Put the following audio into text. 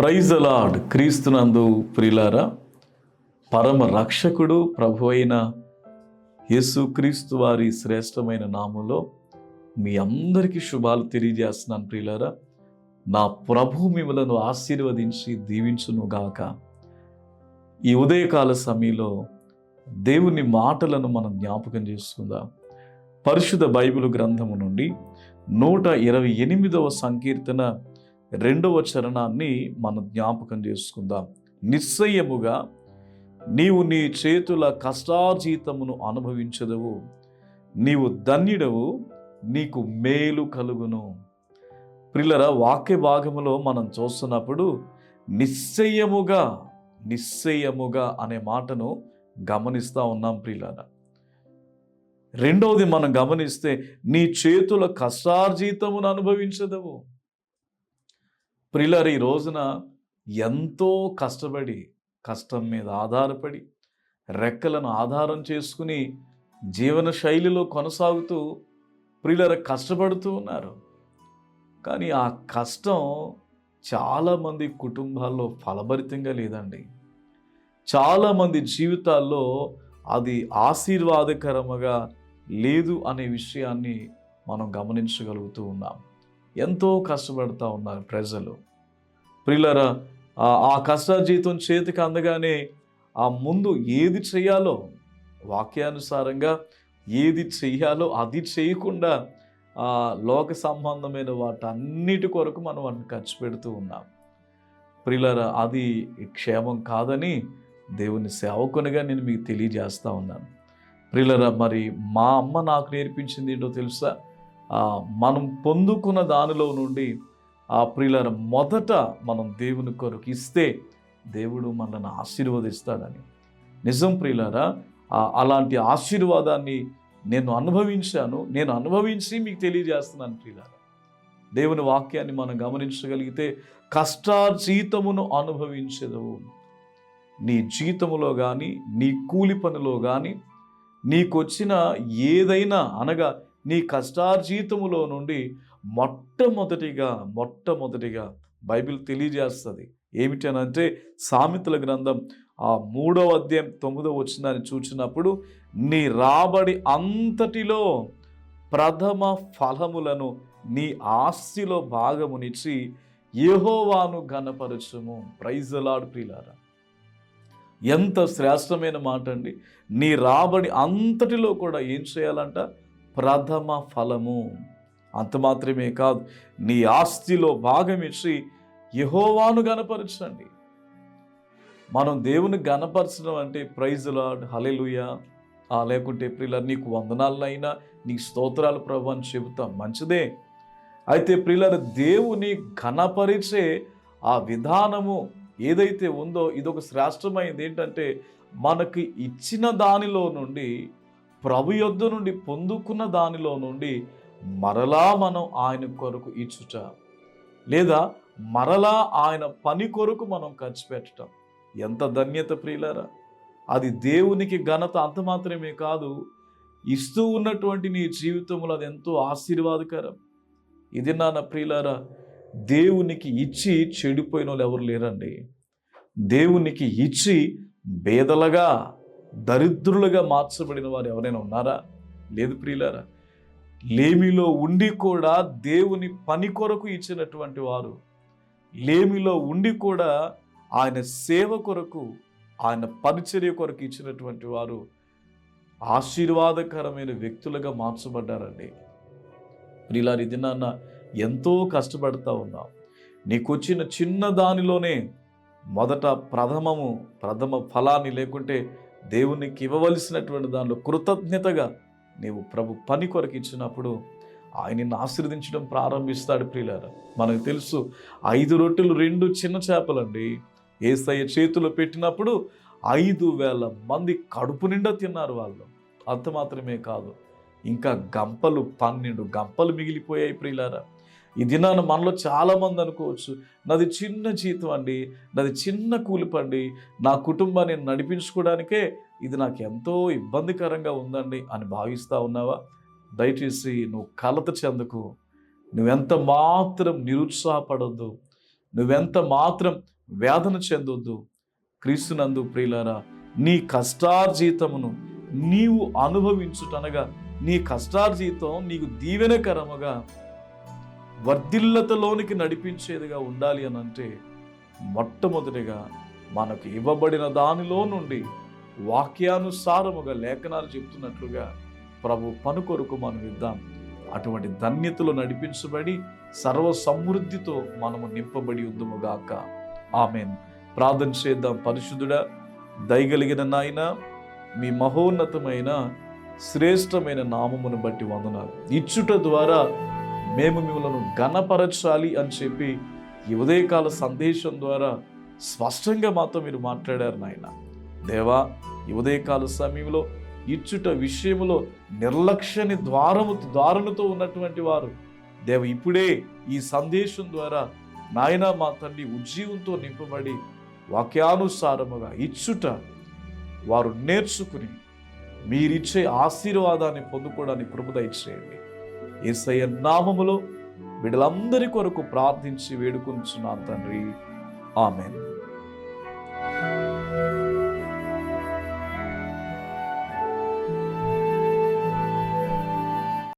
Praise అలాడ్ క్రీస్తునందు ప్రిలారా పరమ రక్షకుడు ప్రభు అయిన యేసు క్రీస్తు వారి శ్రేష్టమైన నామంలో మీ అందరికీ శుభాలు తెలియజేస్తున్నాను ప్రియులారా. నా ప్రభు మిమ్మలను ఆశీర్వదించి దీవించునుగాక ఈ ఉదయకాల సమయంలో దేవుని మాటలను మనం జ్ఞాపకం చేసుకుందాం. పరిశుద్ధ బైబిల్ గ్రంథము నుండి నూట ఇరవై ఎనిమిదవ సంకీర్తన రెండవ చరణాన్ని మనం జ్ఞాపకం చేసుకుందాం. నిశ్చయముగా నీవు నీ చేతుల కష్టార్జీతమును అనుభవించదవు. నీవు ధన్యుడవు నీకు మేలు కలుగును. ప్రిల్లర వాక్య భాగములో మనం చూస్తున్నప్పుడు నిశ్చయముగా నిశ్చయముగా అనే మాటను గమనిస్తూ ఉన్నాం ప్రిల్లర రెండవది మనం గమనిస్తే నీ చేతుల కష్టార్జీతమును అనుభవించదవు. ప్రిల్లర్ ఈ రోజున ఎంతో కష్టపడి కష్టం మీద ఆధారపడి రెక్కలను ఆధారం చేసుకుని జీవన శైలిలో కొనసాగుతూ ప్రియులర కష్టపడుతూ ఉన్నారు. కానీ ఆ కష్టం చాలామంది కుటుంబాల్లో ఫలభరితంగా లేదండి. చాలామంది జీవితాల్లో అది ఆశీర్వాదకరముగా లేదు అనే విషయాన్ని మనం గమనించగలుగుతూ ఉన్నాం. ఎంతో కష్టపడుతూ ఉన్నారు ప్రజలు. ప్రిల్లరా ఆ కష్టాజీతం చేతికి అందగానే ఆ ముందు ఏది చేయాలో వాక్యానుసారంగా ఏది చేయాలో అది చేయకుండా ఆ లోక సంబంధమైన వాటన్నిటి కొరకు మనం వాటిని ఖర్చు పెడుతూ ఉన్నాం. ప్రిల్లరా అది క్షేమం కాదని దేవుని సేవకునిగా నేను మీకు తెలియజేస్తూ ఉన్నాను. ప్రిల్లరా మరి మా అమ్మ నాకు నేర్పించింది ఏంటో తెలుసా? మనం పొందుకున్న దానిలో నుండి ఆ ప్రియుల మొదట మనం దేవుని కొరకు ఇస్తే దేవుడు మనల్ని ఆశీర్వదిస్తాడని. నిజం ప్రియులారా అలాంటి ఆశీర్వాదాన్ని నేను అనుభవించాను నేను అనుభవించి మీకు తెలియజేస్తున్నాను ప్రియులారా. దేవుని వాక్యాన్ని మనం గమనించగలిగితే కష్టార్జీతమును అనుభవించదు నీ జీతములో కానీ నీ కూలి పనిలో కానీ నీకొచ్చిన ఏదైనా అనగా నీ కష్టార్జీతములో నుండి మొట్టమొదటిగా మొట్టమొదటిగా బైబిల్ తెలియజేస్తుంది. ఏమిటనంటే సామెతల గ్రంథం ఆ మూడవ అధ్యాయం తొమ్మిదవ వచ్చిందని చూచినప్పుడు నీ రాబడి అంతటిలో ప్రథమ ఫలములను నీ ఆస్తిలో భాగమునిచ్చి యహోవాను ఘనపరచుము. ప్రైజలాడు ప్రిలారా ఎంత శ్రేష్టమైన మాట అండి నీ రాబడి అంతటిలో కూడా ఏం చేయాలంట? ప్రథమ ఫలము. అంత మాత్రమే కాదు నీ ఆస్తిలో భాగం ఇచ్చి యహోవాను గనపరచండి మనం దేవుని గనపరచడం అంటే ప్రైజ్ లాడ్ హలెలుయా లేకుంటే ప్రియుల నీకు వందనాలైనా నీకు స్తోత్రాలు ప్రభు అని చెబుతాం. మంచిదే. అయితే ప్రియుల దేవుని ఘనపరిచే ఆ విధానము ఏదైతే ఉందో ఇదొక శ్రేష్టమైనది ఏంటంటే మనకి ఇచ్చిన దానిలో నుండి ప్రభు యొద్ద నుండి పొందుకున్న దానిలో నుండి మరలా మనం ఆయన కొరకు ఇచ్చుట లేదా మరలా ఆయన పని కొరకు మనం ఖర్చు పెట్టడం ఎంత ధన్యత ప్రియులరా. అది దేవునికి ఘనత అంత మాత్రమే కాదు ఇస్తూ ఉన్నటువంటి నీ జీవితంలో అది ఎంతో ఆశీర్వాదకరం. ఇది నాన్న ప్రియులారా దేవునికి ఇచ్చి చెడిపోయిన వాళ్ళు ఎవరు లేరండి. దేవునికి ఇచ్చి బేదలగా దరిద్రులుగా మార్చబడిన వారు ఎవరైనా ఉన్నారా? లేదు ప్రియులారా. లేమిలో ఉండి కూడా దేవుని పని కొరకు ఇచ్చినటువంటి వారు. లేమిలో ఉండి కూడా ఆయన సేవ కొరకు ఆయన పరిచర్య కొరకు ఇచ్చినటువంటి వారు ఆశీర్వాదకరమైన వ్యక్తులుగా మార్చబడ్డారండి. ప్రియులారి దినాన్న ఎంతో కష్టపడతా ఉన్నాం. నీకు వచ్చిన చిన్న దానిలోనే మొదట ప్రథమము ప్రథమ ఫలాన్ని లేకుంటే దేవునికి ఇవ్వవలసినటువంటి దానిలో కృతజ్ఞతగా నీవు ప్రభు పని కొరకు ఇచ్చినప్పుడు ఆయన్ని ఆశీర్వదించడం ప్రారంభిస్తాడు ప్రియులార. మనకు తెలుసు ఐదు రొట్టెలు రెండు చిన్న చేపలండి. ఏసయ్య చేతిలో పెట్టినప్పుడు ఐదు వేల మంది కడుపు నిండా తిన్నారు వాళ్ళు. అంత మాత్రమే కాదు ఇంకా గంపలు పన్నెండు గంపలు మిగిలిపోయాయి ప్రియులారా. ఈ దినాన మనలో చాలామంది అనుకోవచ్చు నాది చిన్న జీతం అండి నాది చిన్న కూలిపండి నా కుటుంబాన్ని నడిపించుకోవడానికే ఇది నాకు ఎంతో ఇబ్బందికరంగా ఉందండి అని భావిస్తూ ఉన్నావా? దయచేసి నువ్వు కలత చెందకు. నువ్వెంత మాత్రం నిరుత్సాహపడొద్దు నువ్వెంత మాత్రం వేదన చెందొద్దు. క్రీస్తునందు ప్రియులారా నీ కష్టార్జీతమును నీవు అనుభవించుటనగా నీ కష్టార్జీతం నీకు దీవెనకరముగా వర్ధిల్లతలోనికి నడిపించేదిగా ఉండాలి అని అంటే మొట్టమొదటిగా మనకు ఇవ్వబడిన దానిలో నుండి వాక్యానుసారముగా లేఖనాలు చెప్తున్నట్లుగా ప్రభు పను కొరకు మనం ఇద్దాం. అటువంటి ధన్యతలో నడిపించబడి సర్వ సమృద్ధితో మనము నింపబడి ఉందుముగాక ఆమెన్. ప్రార్థన చేద్దాం. పరిశుద్ధుడా దయగలిగిన నాయన మీ మహోన్నతమైన శ్రేష్టమైన నామమును బట్టి వందనాలు. ఇచ్చుట ద్వారా మేము మిమ్మల్ని ఘనపరచాలి అని చెప్పి ఈ ఉదయకాల సందేశం ద్వారా స్పష్టంగా మాతో మీరు మాట్లాడారు నాయన. దేవా ఈ ఉదయకాల సమయంలో ఇచ్చుట విషయంలో నిర్లక్ష్యని ద్వారము ద్వారముతో ఉన్నటువంటి వారు దేవ ఇప్పుడే ఈ సందేశం ద్వారా నాయన మా తండ్రి ఉజ్జీవంతో నింపబడి వాక్యానుసారముగా ఇచ్చుట వారు నేర్చుకుని మీరిచ్చే ఆశీర్వాదాన్ని పొందుకోవడానికి కృపద ఇచ్చేయండి ఏసయ్య నామములో బిడ్డలందరి కొరకు ప్రార్థించి వేడుకొంచున్నాను తండ్రి. ఆమెను.